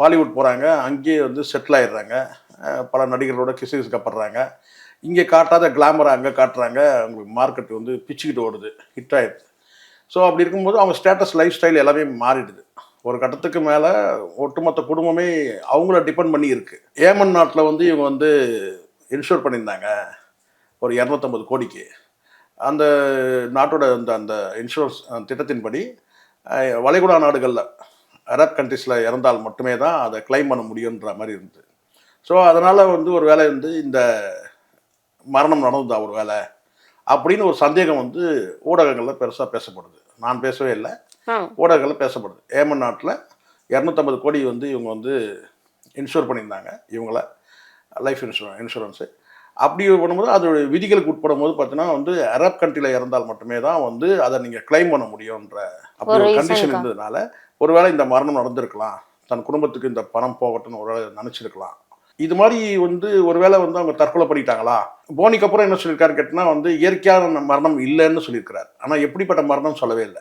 பாலிவுட் போகிறாங்க அங்கேயே வந்து செட்டில் ஆயிடுறாங்க. பல நடிகர்களோட கிசு கிசுக்கப்படுறாங்க இங்கே காட்டாத கிளாமரை அங்கே காட்டுறாங்க. அவங்களுக்கு மார்க்கெட் வந்து பிச்சுக்கிட்டு ஓடுது ஹிட் ஆயிடுது. ஸோ அப்படி இருக்கும்போது அவங்க ஸ்டேட்டஸ் லைஃப் ஸ்டைல் எல்லாமே மாறிடுது. ஒரு கட்டத்துக்கு மேலே ஒட்டுமொத்த குடும்பமே அவங்கள டிபெண்ட் பண்ணி இருக்குது ஏமன் நாட்டில் வந்து இவங்க வந்து இன்ஷூர் பண்ணியிருந்தாங்க ஒரு இரநூத்தம்பது கோடிக்கு. அந்த நாட்டோட அந்த அந்த இன்சூரன்ஸ் திட்டத்தின்படி வளைகுடா நாடுகளில் அரப் கண்ட்ரீஸில் இறந்தால் மட்டுமே தான் அதை கிளைம் பண்ண முடியுன்ற மாதிரி இருந்தது. ஸோ அதனால் வந்து ஒரு வேளை வந்து இந்த மரணம் நடந்ததா ஒரு வேளை அப்படின்னு ஒரு சந்தேகம் வந்து ஊடகங்களில் பெருசாக பேசப்படுது. நான் பேசவே இல்லை. ஊடகங்களில் பேசப்படுது. ஏமன் நாட்டில் இரநூத்தம்பது கோடி வந்து இவங்க வந்து இன்சூர் பண்ணியிருந்தாங்க. இவங்கள லைஃப் இன்சூரன்ஸ் இன்சூரன்ஸு அப்படி பண்ணும்போது அதோட விதிகளுக்கு உட்படும் போது பார்த்தீங்கன்னா வந்து அரப் கண்ட்ரியில் இறந்தால் மட்டுமே தான் வந்து அதை நீங்கள் கிளைம் பண்ண முடியுன்ற அப்படி ஒரு கண்டிஷன்? இருந்ததுனால ஒருவேளை இந்த மரணம் நடந்திருக்கலாம். தன் குடும்பத்துக்கு இந்த பணம் போகட்டும்னு ஒரு நினச்சிருக்கலாம். இது மாதிரி வந்து ஒருவேளை வந்து அவங்க தற்கொலை பண்ணிட்டாங்களா? போனிக்கு அப்புறம் என்ன சொல்லியிருக்காரு கேட்டினா வந்து இயற்கையான மரணம் இல்லைன்னு சொல்லியிருக்கிறார். ஆனால் எப்படிப்பட்ட மரணம் சொல்லவே இல்லை.